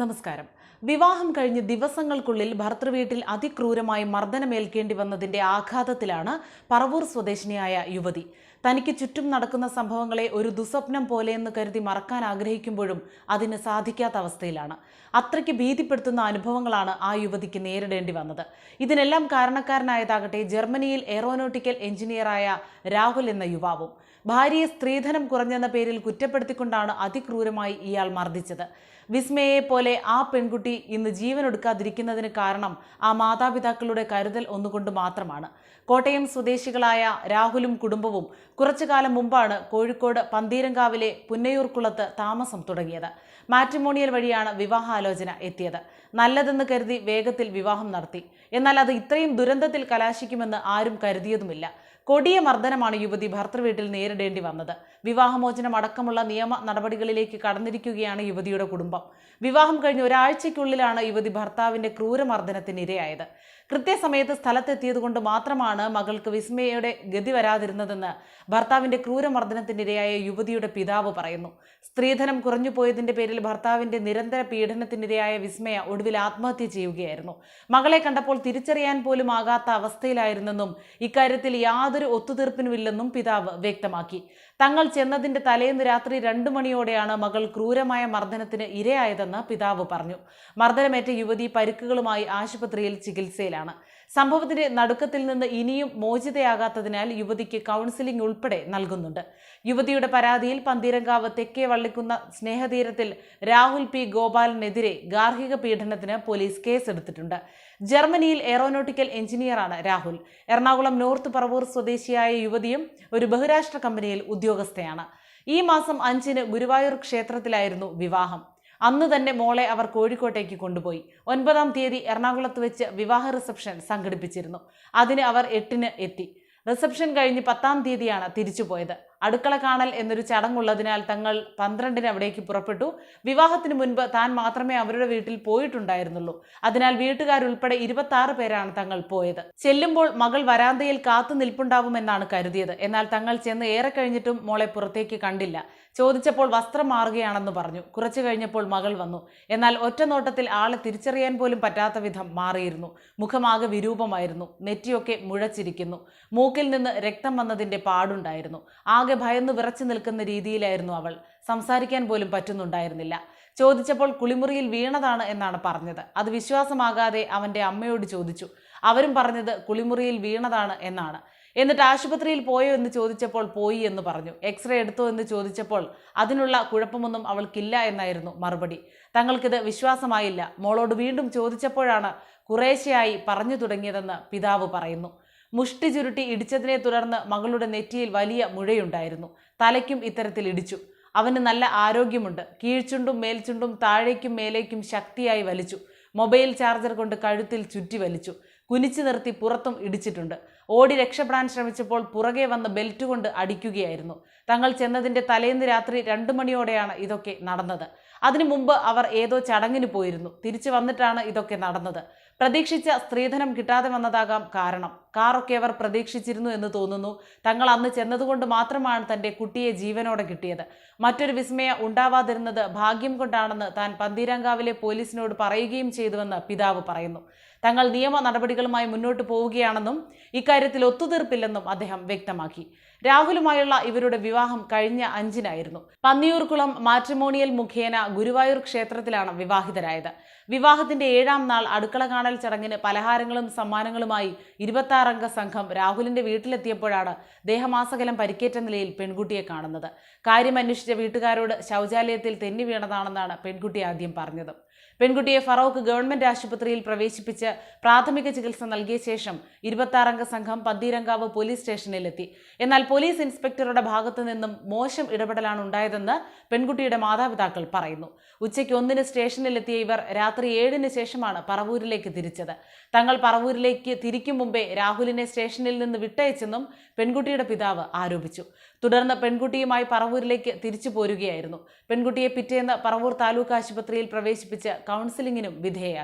നമസ്കാരം. വിവാഹം കഴിഞ്ഞ് ദിവസങ്ങൾക്കുള്ളിൽ ഭർത്തൃവീട്ടിൽ അതിക്രൂരമായി മർദ്ദനമേൽക്കേണ്ടി വന്നതിന്റെ ആഘാതത്തിലാണ് പറവൂർ സ്വദേശിനിയായ യുവതി. തനിക്ക് ചുറ്റും നടക്കുന്ന സംഭവങ്ങളെ ഒരു ദുസ്വപ്നം പോലെയെന്ന് കരുതി മറക്കാൻ ആഗ്രഹിക്കുമ്പോഴും അതിന് സാധിക്കാത്ത അവസ്ഥയിലാണ്. അത്രയ്ക്ക് ഭീതിപ്പെടുത്തുന്ന അനുഭവങ്ങളാണ് ആ യുവതിക്ക് നേരിടേണ്ടി വന്നത്. ഇതിനെല്ലാം കാരണക്കാരനായതാകട്ടെ ജർമ്മനിയിൽ എയറോനോട്ടിക്കൽ എഞ്ചിനീയറായ രാഹുൽ എന്ന യുവാവും. ഭാര്യയെ സ്ത്രീധനം കുറഞ്ഞെന്ന പേരിൽ കുറ്റപ്പെടുത്തിക്കൊണ്ടാണ് അതിക്രൂരമായി ഇയാൾ മർദ്ദിച്ചത്. വിസ്മയെ പോലെ ആ പെൺകുട്ടി ഇന്ന് ജീവനൊടുക്കാതിരിക്കുന്നതിന് കാരണം ആ മാതാപിതാക്കളുടെ കരുതൽ ഒന്നുകൊണ്ട് മാത്രമാണ്. കോട്ടയം സ്വദേശികളായ രാഹുലും കുടുംബവും കുറച്ചു കാലം മുമ്പാണ് കോഴിക്കോട് പന്തീരങ്കാവിലെ പുന്നയൂർക്കുളത്ത് താമസം തുടങ്ങിയത്. മാട്രിമോണിയൽ വഴിയാണ് വിവാഹാലോചന എത്തിയത്. നല്ലതെന്ന് കരുതി വേഗത്തിൽ വിവാഹം നടത്തി. എന്നാൽ അത് ഇത്രയും ദുരന്തത്തിൽ കലാശിക്കുമെന്ന് ആരും കരുതിയതുമില്ല. കൊടിയ മർദ്ദനമാണ് യുവതി ഭർത്തൃവീട്ടിൽ നേരിടേണ്ടി വന്നത്. വിവാഹമോചനം അടക്കമുള്ള നിയമ നടപടികളിലേക്ക് കടന്നിരിക്കുകയാണ് യുവതിയുടെ കുടുംബം. വിവാഹം കഴിഞ്ഞ് ഒരാഴ്ചയ്ക്കുള്ളിലാണ് യുവതി ഭർത്താവിന്റെ ക്രൂരമർദ്ദനത്തിന് ഇരയായത്. കൃത്യസമയത്ത് സ്ഥലത്തെത്തിയതുകൊണ്ട് മാത്രമാണ് മകൾക്ക് വിസ്മയയുടെ ഗതി വരാതിരുന്നതെന്ന് ഭർത്താവിന്റെ ക്രൂരമർദ്ദനത്തിനിരയായ യുവതിയുടെ പിതാവ് പറയുന്നു. സ്ത്രീധനം കുറഞ്ഞു പോയതിന്റെ പേരിൽ ഭർത്താവിന്റെ നിരന്തര പീഡനത്തിനിരയായ വിസ്മയ ഒടുവിൽ ആത്മഹത്യ ചെയ്യുകയായിരുന്നു. മകളെ കണ്ടപ്പോൾ തിരിച്ചറിയാൻ പോലും ആകാത്ത അവസ്ഥയിലായിരുന്നെന്നും ഇക്കാര്യത്തിൽ യാതൊരു ഒത്തുതീർപ്പിനുമില്ലെന്നും പിതാവ് വ്യക്തമാക്കി. തങ്ങൾ ചെന്നതിന്റെ തലേന്ന് രാത്രി രണ്ടു മണിയോടെയാണ് മകൾ ക്രൂരമായ മർദ്ദനത്തിന് ഇരയായതെന്ന് പിതാവ് പറഞ്ഞു. മർദ്ദനമേറ്റ യുവതി പരിക്കുകളുമായി ആശുപത്രിയിൽ ചികിത്സയിലാണ്. സംഭവത്തിന്റെ നടുക്കത്തിൽ നിന്ന് ഇനിയും മോചിതയാകാത്തതിനാൽ യുവതിക്ക് കൗൺസിലിംഗ് ഉൾപ്പെടെ നൽകുന്നുണ്ട്. യുവതിയുടെ പരാതിയിൽ പന്തീരങ്കാവ് തെക്കേ വള്ളിക്കുന്ന സ്നേഹതീരത്തിൽ രാഹുൽ പി. ഗോപാലിനെതിരെ ഗാർഹിക പീഡനത്തിന് പോലീസ് കേസെടുത്തിട്ടുണ്ട്. ജർമ്മനിയിൽ എയറോനോട്ടിക്കൽ എഞ്ചിനീയറാണ് രാഹുൽ. എറണാകുളം നോർത്ത് പറവൂർ സ്വദേശിയായ യുവതിയും ഒരു ബഹുരാഷ്ട്ര കമ്പനിയിൽ ഉദ്യോഗസ്ഥയാണ്. ഈ മാസം അഞ്ചിന് ഗുരുവായൂർ ക്ഷേത്രത്തിലായിരുന്നു വിവാഹം. അന്ന് തന്നെ മോളെ അവർ കോഴിക്കോട്ടേക്ക് കൊണ്ടുപോയി. ഒൻപതാം തീയതി എറണാകുളത്ത് വെച്ച് വിവാഹ റിസപ്ഷൻ സംഘടിപ്പിച്ചിരുന്നു. അതിന് അവർ എട്ടിന് എത്തി. റിസപ്ഷൻ കഴിഞ്ഞ് പത്താം തീയതിയാണ് തിരിച്ചുപോയത്. അടുക്കള കാണൽ എന്നൊരു ചടങ്ങുള്ളതിനാൽ തങ്ങൾ പന്ത്രണ്ടിന് അവിടേക്ക് പുറപ്പെട്ടു. വിവാഹത്തിന് മുൻപ് താൻ മാത്രമേ അവരുടെ വീട്ടിൽ പോയിട്ടുണ്ടായിരുന്നുള്ളൂ. അതിനാൽ വീട്ടുകാരുൾപ്പെടെ ഇരുപത്തി പേരാണ് തങ്ങൾ പോയത്. ചെല്ലുമ്പോൾ മകൾ വരാന്തയിൽ കാത്തു നിൽപ്പുണ്ടാവുമെന്നാണ് കരുതിയത്. എന്നാൽ തങ്ങൾ ചെന്ന് ഏറെ കഴിഞ്ഞിട്ടും മോളെ പുറത്തേക്ക് കണ്ടില്ല. ചോദിച്ചപ്പോൾ വസ്ത്രം മാറുകയാണെന്ന് പറഞ്ഞു. കുറച്ചു കഴിഞ്ഞപ്പോൾ മകൾ വന്നു. എന്നാൽ ഒറ്റ നോട്ടത്തിൽ ആളെ തിരിച്ചറിയാൻ പോലും പറ്റാത്ത വിധം മാറിയിരുന്നു. മുഖമാകെ വിരൂപമായിരുന്നു. നെറ്റിയൊക്കെ മുഴച്ചിരിക്കുന്നു. മൂക്കിൽ നിന്ന് രക്തം വന്നതിന്റെ പാടുണ്ടായിരുന്നു. ആകെ ഭയന്ന് വിറച്ചു നിൽക്കുന്ന രീതിയിലായിരുന്നു അവൾ. സംസാരിക്കാൻ പോലും പറ്റുന്നുണ്ടായിരുന്നില്ല. ചോദിച്ചപ്പോൾ കുളിമുറിയിൽ വീണതാണ് എന്നാണ് പറഞ്ഞത്. അത് വിശ്വാസമാകാതെ അവന്റെ അമ്മയോട് ചോദിച്ചു. അവരും പറഞ്ഞത് കുളിമുറിയിൽ വീണതാണ് എന്നാണ്. എന്നിട്ട് ആശുപത്രിയിൽ പോയോ എന്ന് ചോദിച്ചപ്പോൾ പോയി എന്ന് പറഞ്ഞു. എക്സ്റേ എടുത്തോ എന്ന് ചോദിച്ചപ്പോൾ അതിനുള്ള കുഴപ്പമൊന്നും അവൾക്കില്ല എന്നായിരുന്നു മറുപടി. തങ്ങൾക്കിത് വിശ്വാസമായില്ല. മോളോട് വീണ്ടും ചോദിച്ചപ്പോഴാണ് കുറേശ്ശെയായി പറഞ്ഞു തുടങ്ങിയതെന്ന് പിതാവ് പറയുന്നു. മുഷ്ടി ചുരുട്ടി ഇടിച്ചതിനെ തുടർന്ന് മകളുടെ നെറ്റിയിൽ വലിയ മുഴയുണ്ടായിരുന്നു. തലയ്ക്കും ഇത്തരത്തിൽ ഇടിച്ചു. അവന് നല്ല ആരോഗ്യമുണ്ട്. കീഴ്ചുണ്ടും മേൽചുണ്ടും താഴേക്കും മേലേക്കും ശക്തിയായി വലിച്ചു. മൊബൈൽ ചാർജർ കൊണ്ട് കഴുത്തിൽ ചുറ്റി വലിച്ചു. കുനിച്ചു നിർത്തി പുറത്തും ഇടിച്ചിട്ടുണ്ട്. ഓടി രക്ഷപ്പെടാൻ ശ്രമിച്ചപ്പോൾ പുറകെ വന്ന് ബെൽറ്റ് കൊണ്ട് അടിക്കുകയായിരുന്നു. തങ്ങൾ ചെന്നതിന്റെ തലേന്ന് രാത്രി രണ്ടു മണിയോടെയാണ് ഇതൊക്കെ നടന്നത്. അതിനു മുമ്പ് അവർ ഏതോ ചടങ്ങിന് പോയിരുന്നു. തിരിച്ചു വന്നിട്ടാണ് ഇതൊക്കെ നടന്നത്. പ്രതീക്ഷിച്ച സ്ത്രീധനം കിട്ടാതെ വന്നതാകാം കാരണം. കാറൊക്കെ അവർ പ്രതീക്ഷിച്ചിരുന്നു എന്ന് തോന്നുന്നു. തങ്ങൾ അന്ന് ചെന്നതുകൊണ്ട് മാത്രമാണ് തന്റെ കുട്ടിയെ ജീവനോടെ കിട്ടിയത്. മറ്റൊരു വിസ്മയ ഉണ്ടാവാതിരുന്നത് ഭാഗ്യം കൊണ്ടാണെന്ന് താൻ പന്തീരാങ്കാവിലെ പോലീസിനോട് പറയുകയും ചെയ്തുവെന്ന് പിതാവ് പറയുന്നു. തങ്ങൾ നിയമ നടപടികളുമായി മുന്നോട്ട് പോവുകയാണെന്നും ഇക്കാര്യത്തിൽ ഒത്തുതീർപ്പില്ലെന്നും അദ്ദേഹം വ്യക്തമാക്കി. രാഹുലുമായുള്ള ഇവരുടെ വിവാഹം കഴിഞ്ഞ അഞ്ചിനായിരുന്നു. പന്നിയൂർക്കുളം മാട്രിമോണിയൽ മുഖേന ഗുരുവായൂർ ക്ഷേത്രത്തിലാണ് വിവാഹിതരായത്. വിവാഹത്തിന്റെ ഏഴാം നാൾ അടുക്കള കാണൽ ചടങ്ങിന് പലഹാരങ്ങളും സമ്മാനങ്ങളുമായി ഇരുപത്തി അംഗ സംഘം രാഹുലിന്റെ വീട്ടിലെത്തിയപ്പോഴാണ് ദേഹമാസകലം പരിക്കേറ്റ നിലയിൽ പെൺകുട്ടിയെ കാണുന്നത്. കാര്യമന്വേഷിച്ച വീട്ടുകാരോട് ശൗചാലയത്തിൽ തെന്നി വീണതാണെന്നാണ് പെൺകുട്ടി ആദ്യം പറഞ്ഞത്. പെൺകുട്ടിയെ ഫറോക്ക് ഗവൺമെന്റ് ആശുപത്രിയിൽ പ്രവേശിപ്പിച്ച് പ്രാഥമിക ചികിത്സ നൽകിയ ശേഷം ഇരുപത്തി അംഗ സംഘം പന്തീരങ്കാവ് പോലീസ് സ്റ്റേഷനിലെത്തി. എന്നാൽ പോലീസ് ഇൻസ്പെക്ടറുടെ ഭാഗത്തു നിന്നും മോശം ഇടപെടലാണ് ഉണ്ടായതെന്ന് പെൺകുട്ടിയുടെ മാതാപിതാക്കൾ പറയുന്നു. ഉച്ചയ്ക്ക് ഒന്നിന് സ്റ്റേഷനിലെത്തിയ ഇവർ രാത്രി ഏഴിന് ശേഷമാണ് പറവൂരിലേക്ക് തിരിച്ചത്. തങ്ങൾ പറവൂരിലേക്ക് തിരിക്കും മുമ്പേ രാഹുലിനെ സ്റ്റേഷനിൽ നിന്ന് വിട്ടയച്ചെന്നും പെൺകുട്ടിയുടെ പിതാവ് ആരോപിച്ചു. തുടർന്ന് പെൺകുട്ടിയുമായി പറവൂരിലേക്ക് തിരിച്ചു പോരുകയായിരുന്നു പെൺകുട്ടിയെ പിറ്റേന്ന് പറവൂർ താലൂക്ക് ആശുപത്രിയിൽ പ്രവേശിപ്പിച്ച് കൗൺസിലിംഗിനും വിധേയയാക്കി.